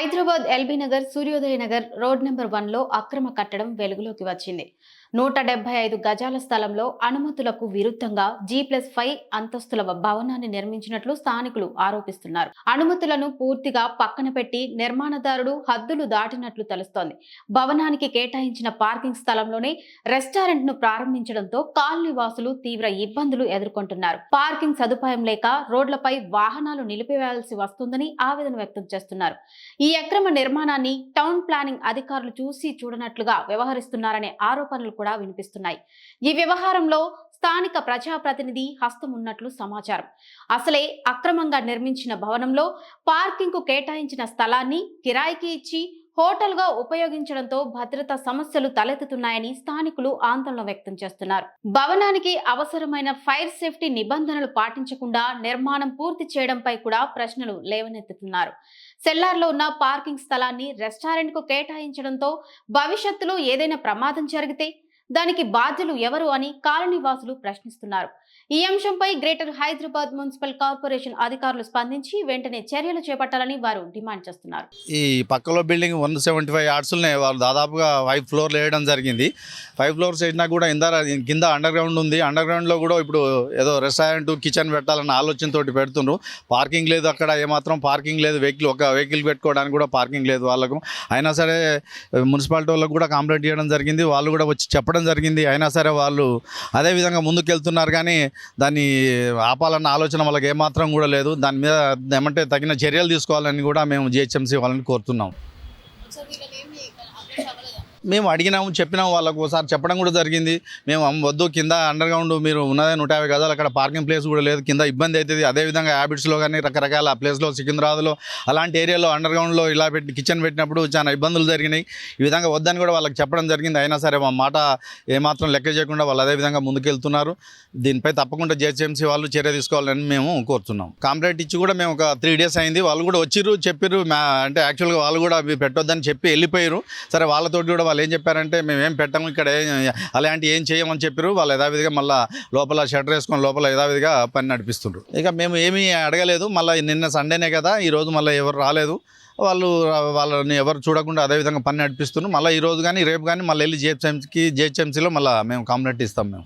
Hyderabad LB Nagar సూర్యోదయ Nagar road number వన్లో అక్రమ కట్టడం వెలుగులోకి వచ్చింది. నూట డెబ్బై ఐదు గజాల స్థలంలో అనుమతులకు విరుద్ధంగా జీ ప్లస్ ఫైవ్ అంతస్తుల భవనాన్ని నిర్మించినట్లు స్థానికులు ఆరోపిస్తున్నారు. అనుమతులను పూర్తిగా పక్కన పెట్టి నిర్మాణదారుడు హద్దులు దాటినట్లు తెలుస్తోంది. భవనానికి కేటాయించిన పార్కింగ్ స్థలంలోనే రెస్టారెంట్ను ప్రారంభించడంతో కాలనీ వాసులు తీవ్ర ఇబ్బందులు ఎదుర్కొంటున్నారు. పార్కింగ్ సదుపాయం లేక రోడ్లపై వాహనాలు నిలిపివేయాల్సి వస్తుందని ఆవేదన వ్యక్తం చేస్తున్నారు. ఈ ఈ అక్రమ నిర్మాణాన్ని టౌన్ ప్లానింగ్ అధికారులు చూసి చూడనట్లుగా వ్యవహరిస్తున్నారనే ఆరోపణలు కూడా వినిపిస్తున్నాయి. ఈ వ్యవహారంలో స్థానిక ప్రజాప్రతినిధి హస్తం ఉన్నట్లు సమాచారం. అసలే అక్రమంగా నిర్మించిన భవనంలో పార్కింగ్కు కేటాయించిన స్థలాన్ని కిరాయికి ఇచ్చి హోటల్గా ఉపయోగించడంతో భద్రతా సమస్యలు తలెత్తుతున్నాయని స్థానికులు ఆందోళన వ్యక్తం చేస్తున్నారు. భవనానికి అవసరమైన ఫైర్ సేఫ్టీ నిబంధనలు పాటించకుండా నిర్మాణం పూర్తి చేయడంపై కూడా ప్రశ్నలు లేవనెత్తుతున్నారు. సెల్లార్లో ఉన్న పార్కింగ్ స్థలాన్ని రెస్టారెంట్కు కేటాయించడంతో భవిష్యత్తులో ఏదైనా ప్రమాదం జరిగితే దానికి బాధ్యులు ఎవరు అని కాలనీవాసులు ప్రశ్నిస్తున్నారు. ఈ అంశంపై గ్రేటర్ హైదరాబాద్ మున్సిపల్ కార్పొరేషన్ అధికారులు స్పందించి వెంటనే చర్యలు చేపట్టాలని వారు డిమాండ్ చేస్తున్నారు. ఈ పక్కలో బిల్డింగ్ వన్ సెవెంటీ ఫైవ్ యార్డ్స్లోనే వాళ్ళు దాదాపుగా ఫైవ్ ఫ్లోర్లు వేయడం జరిగింది. ఫైవ్ ఫ్లోర్స్ వేసినా కూడా ఇందా కింద అండర్ గ్రౌండ్ ఉంది. అండర్ గ్రౌండ్లో కూడా ఇప్పుడు ఏదో రెస్టారెంట్ కిచెన్ పెట్టాలన్న ఆలోచనతో పెడుతుండ్రు. పార్కింగ్ లేదు అక్కడ ఏమాత్రం పార్కింగ్ లేదు. వెహికల్ ఒక వెహికల్ పెట్టుకోవడానికి కూడా పార్కింగ్ లేదు వాళ్ళకు. అయినా సరే మున్సిపాలిటీ వాళ్ళకు కూడా కంప్లైంట్ చేయడం జరిగింది. వాళ్ళు కూడా వచ్చి చెప్పడం జరిగింది. అయినా సరే వాళ్ళు అదే విధంగా కానీ దాన్ని ఆపాలన్న ఆలోచన వాళ్ళకి ఏమాత్రం కూడా లేదు. దాని మీద ఏమంటే తగిన చర్యలు తీసుకోవాలని కూడా మేము జిహెచ్ఎంసీ వాళ్ళని కోరుతున్నాం. మేము అడిగినాము చెప్పినాము వాళ్ళకు ఒకసారి చెప్పడం కూడా జరిగింది. మేము అమ్మ వద్దు కింద అండర్ గ్రౌండ్ మీరు ఉన్నదే నూట యాభై గదాలు అక్కడ పార్కింగ్ ప్లేస్ కూడా లేదు కింద ఇబ్బంది అవుతుంది. అదేవిధంగా హ్యాబిట్స్లో కానీ రకరకాల ప్లేస్లో సికింద్రాబాద్లో అలాంటి ఏరియాలో అండర్ గ్రౌండ్లో ఇలా పెట్టి కిచెన్ పెట్టినప్పుడు చాలా ఇబ్బందులు జరిగినాయి. ఈ విధంగా వద్దని కూడా వాళ్ళకి చెప్పడం జరిగింది. అయినా సరే మా మాట ఏమాత్రం లెక్క చేయకుండా వాళ్ళు అదే విధంగా ముందుకెళ్తున్నారు. దీనిపై తప్పకుండా జేహెచ్ఎంసీ వాళ్ళు చర్య తీసుకోవాలని మేము కోరుతున్నాం. కాంప్లైంట్ ఇచ్చి కూడా మేము ఒక త్రీ డేస్ అయింది. వాళ్ళు కూడా వచ్చిర్రు చెప్పిర్రు. అంటే యాక్చువల్గా వాళ్ళు కూడా పెట్టొద్దని చెప్పి వెళ్ళిపోయారు సరే వాళ్ళతోటి కూడా వాళ్ళు ఏం చెప్పారంటే మేము ఏం పెట్టాము ఇక్కడ అలాంటి ఏం చేయమని చెప్పారు వాళ్ళు యథావిధిగా మళ్ళీ లోపల షటర్ వేసుకొని లోపల యథావిధిగా పని నడిపిస్తుండ్రు. ఇక మేము ఏమీ అడగలేదు. మళ్ళీ నిన్న సండేనే కదా ఈరోజు మళ్ళీ ఎవరు రాలేదు. వాళ్ళు వాళ్ళని ఎవరు చూడకుండా అదేవిధంగా పని నడిపిస్తున్నారు మళ్ళీ ఈ రోజు కానీ రేపు కానీ మళ్ళీ వెళ్ళి జిహెచ్ఎంసీకి జిహెచ్ఎంసీలో మళ్ళీ మేము కాంప్లైంట్ ఇస్తాం మేము.